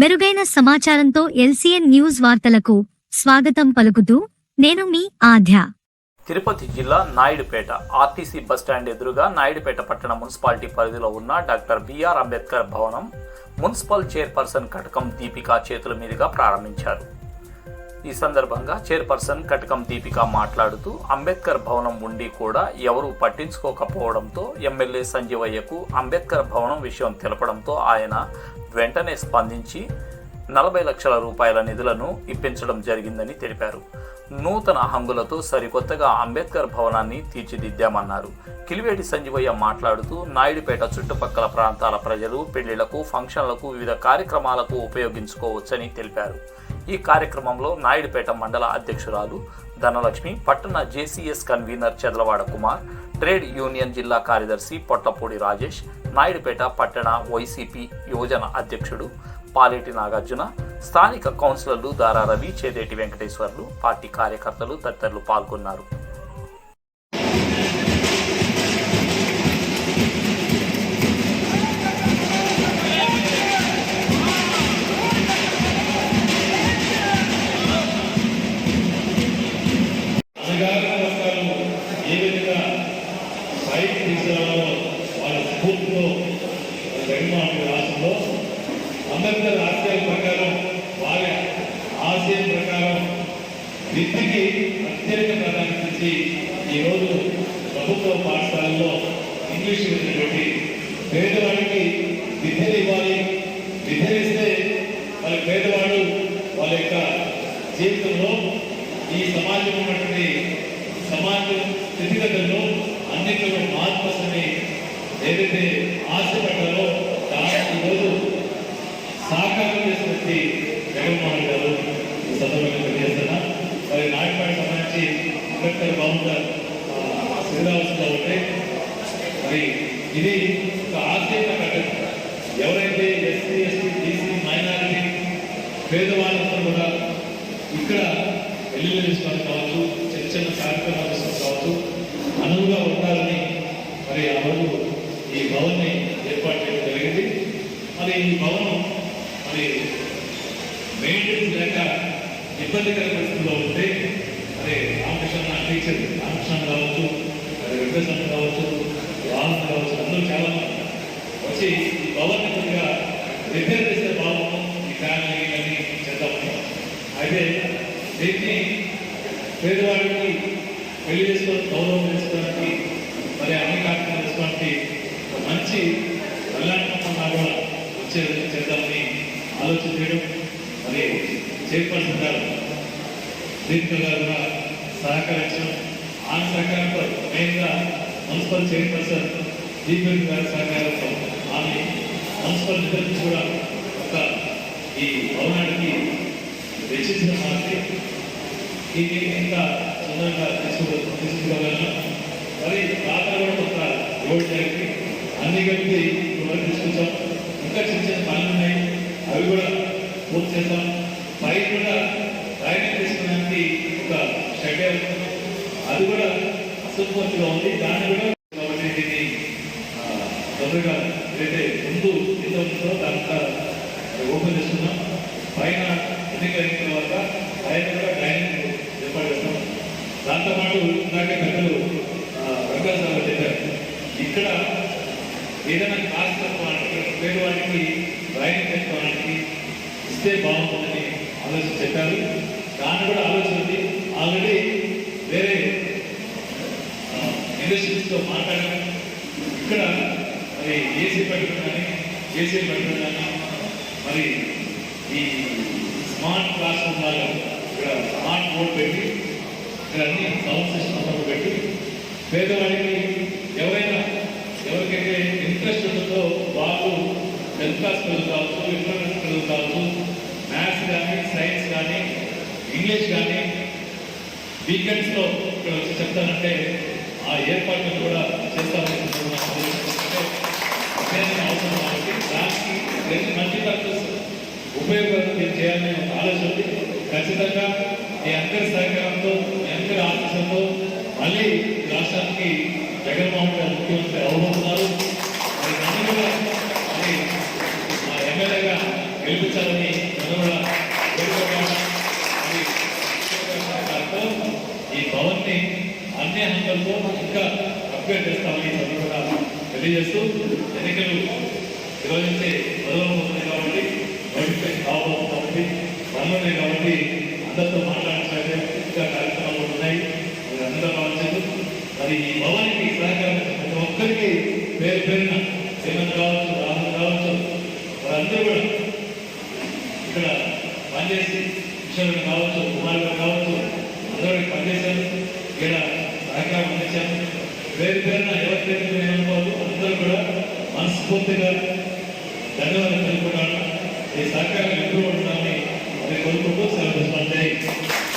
మెరుగైన సమాచారంతో LCN news వార్తలకు స్వాగతం పలుకుతూ నేను మీ ఆధ్య తిరుపతి జిల్లా నాయుడుపేట ఆర్టీసీ బస్టాండ్ ఎదురుగా నాయుడుపేట పట్టణ మున్సిపాలిటీ పరిధిలో ఉన్న డాక్టర్ బిఆర్ అంబేద్కర్ భవనం మున్సిపల్ చైర్పర్సన్ కటకం దీపికా చేతుల మీదుగా ప్రారంభించారు. ఈ సందర్భంగా చైర్పర్సన్ కటకం దీపిక మాట్లాడుతూ అంబేద్కర్ భవనం ఉండి కూడా ఎవరూ పట్టించుకోకపోవడంతో ఎమ్మెల్యే సంజీవయ్యకు అంబేద్కర్ భవనం విషయం తెలపడంతో ఆయన వెంటనే స్పందించి నలభై లక్షల రూపాయల నిధులను ఇప్పించడం జరిగిందని తెలిపారు. నూతన హంగులతో సరికొత్తగా అంబేద్కర్ భవనాన్ని తీర్చిదిద్దామన్నారు. కిలివేటి సంజీవయ్య మాట్లాడుతూ నాయుడుపేట చుట్టుపక్కల ప్రాంతాల ప్రజలు పెళ్ళిళ్ళకు ఫంక్షన్లకు వివిధ కార్యక్రమాలకు ఉపయోగించుకోవచ్చని తెలిపారు. ఈ కార్యక్రమంలో నాయుడుపేట మండల అధ్యక్షురాలు ధనలక్ష్మి పట్టణ JCS convener Chedalavada Kumar trade union జిల్లా కార్యదర్శి పొట్టపూడి రాజేష్ నాయుడుపేట పట్టణ వైసీపీ యువజన అధ్యక్షుడు పాలేటి నాగార్జున స్థానిక కౌన్సిలర్లు దారా రవి చేదేటి వెంకటేశ్వర్లు పార్టీ కార్యకర్తలు తదితరులు పాల్గొన్నారు. జగన్మోహన్ రాష్ట్రంలో అంబేద్కర్ ఆశయాల ప్రకారం వారి ఆశయం ప్రకారం విద్యకి అత్యధిక ప్రాధాన్యత ఇచ్చి ఈరోజు ప్రభుత్వ పాఠశాలలో ఇంగ్లీష్ ఉన్నటువంటి పేదవాడికి విద్యను ఇవ్వాలి. విద్యనిస్తే వాళ్ళ పేదవాడు వాళ్ళ యొక్క జీవితంలో ఈ సమాజం ఉన్నటువంటి సమాజ స్థితిగతుల్లో అన్నింటిలో మార్పు అని ఏదైతే ఆశపడ్డారో ఈరోజు సాకారం చేసినటువంటి జగన్మోహన్ గారు సందర్భంగా తెలియజేస్తున్నా. మరి నాయకుడికి సంబంధించి అంబేద్కర్ బాబు శ్రీరావస్థలో ఉంటే మరి ఇది ఒక ఆశయంగా కట్టదు ఎవరైతే ఎస్సీ ఎస్టీ బీసీ మైనారిటీ పేదవాళ్ళందరూ కూడా ఇక్కడ ఎల్లుల్లి తీసుకోవడం కావచ్చు చిన్న చిన్న కార్యక్రమాలు తీసుకోవడం కావచ్చు అనువుగా ఉండాలని మరి ఆ రోజు ఈ భవన్ని ఏర్పాటు చేయడం ఈ భవనం మరి మెయింటెనెన్స్ లేక ఇబ్బందికర పరిస్థితుల్లో ఉంటే మరి రామకృష్ణ టీచర్ రామకృష్ణ కావచ్చు మరి వెంకటేశ్వర కావచ్చు రాహుల్ కావచ్చు అందరూ చాలా వచ్చి ఈ భవన్ని కొద్దిగా రిపేర్ చేసే భావం ఈ ఫ్యామిలీ అని చేద్దామని అయితే దీన్ని పేదవాడికి పెళ్ళి చేసుకొని గౌరవం చేసుకోవడానికి మరి అన్ని కార్యక్రమాలు చేసుకోవడానికి మంచి కళ్యాణ కూడా వచ్చే విధంగా చేద్దామని ఆలోచన చేయడం మరి చైర్పర్సన్ గారు దీపిక గారు కూడా సహకరించడం. ఆమె సహకారంతో మెయిన్గా మున్సిపల్ చైర్పర్సన్ దీపిక గారి సహకారంతో ఆమె మున్సిపల్ నిధులు కూడా ఒక ఈ భవనానికి వెచ్చించిన మాత్రి దీన్ని ఎంత సుందరంగా తీసుకు తీసుకోగలను మరి రాత్రి కూడా కొంత రోడ్ జరిగి అన్ని కలిపి ఇప్పుడు తీసుకొచ్చాం ఇంకా చిన్న చిన్న పనులు ఉన్నాయి అవి కూడా పూర్తి చేస్తాం పై కూడా ప్రయాణం తీసుకునేది ఒక షెడ్యూల్ అది కూడా అసంపూర్తిగా ఉంది. దాన్ని కూడా కాబట్టి దీన్ని తొందరగా ఏదైతే ముందు ఎంత ఉంటుందో దాంట్లో ఓపెన్ చేస్తున్నాం. పైన ఎన్నికైన తర్వాత పైన కూడా డైనింగ్ ఏర్పాటు చేస్తాం. దాంతోపాటు ఇందాకే పెద్దలు వెంకట సార్ చెప్పారు. ఇక్కడ ఏదైనా కార్యక్రమానికి తక్కువ పేదవాడికి డైనింగ్ పెట్టుకోవడానికి ఇస్తే బాగుంటుందని ఆలోచన చెప్పారు. దాన్ని కూడా ఆలోచన ఆల్రెడీ వేరే ఇండస్ట్రీస్తో మాట్లాడడం. ఇక్కడ మరి ఏసీ పెట్టడం కానీ ఏసీ పెట్టడం కానీ మరి ఈ స్మార్ట్ క్లాస్ రూమ్ లాగా ఇక్కడ స్మార్ట్ బోర్డ్ పెట్టి ఇక్కడ అన్ని సౌండ్ సిస్టమ్ పెట్టి పేదవాడికి ఎవరైనా ఎవరికైతే ఇంట్రెస్ట్ ఉంటుందో వాళ్ళు టెన్త్ క్లాస్ పిల్లలు కావచ్చు ఇంటర్మీడియట్ మ్యాథ్స్ కానీ సైన్స్ కానీ ఇంగ్లీష్ కానీ వీకెండ్స్లో ఇక్కడ వచ్చి చెప్తానంటే ఆ ఏర్పాట్లు కూడా చేస్తామని అవసరం కాబట్టి దానికి రెండు మల్టీపర్పస్ ఉపయోగం చేయాలనే ఒక ఆలోచన ఖచ్చితంగా మీ అందరి సహకారంతో మీ అందరి ఆలోచనతో మళ్ళీ రాష్ట్రానికి జగన్మోహన్ గారు ముఖ్యమంత్రి అవబోతున్నారు మరి నన్ను కూడా మరి మా ఎమ్మెల్యేగా గెలిపించాలని మనం కూడా కోరుకుంటున్నాం. మరి సహకారంతో ఈ భవన్ని అన్ని ఇంకా అప్డేట్ చేస్తామని సందర్భంగా తెలియజేస్తూ ఎన్నికలు నిర్వహించే మొదలవుతున్నాయి కాబట్టి నోటిఫికేషన్ కావాలి కాబట్టి త్వరలోనే కాబట్టి అందరితో మాట్లాడటం ఇంకా కార్యక్రమాలు ఉన్నాయి. మరి అందరూ కావచ్చు మరి ఈ భవానికి సహకారం ప్రతి ఒక్కరికి పేరు పేరున జగన్ కావచ్చు రాహుల్ కావచ్చు వారందరూ కూడా ఇక్కడ పనిచేసి కిషోర్ కావచ్చు కుమార్ గారు కావచ్చు అందరూ పనిచేశారు. ఇక్కడ పేరు పేరున ఎవరి పేరు నేను వాళ్ళు అందరూ కూడా మనస్ఫూర్తిగా ధన్యవాదాలు తెలుపుకున్నాను ఈ సహకారం ఎక్కువ ఉండాలని నేను కోరుకుంటూ సెలవు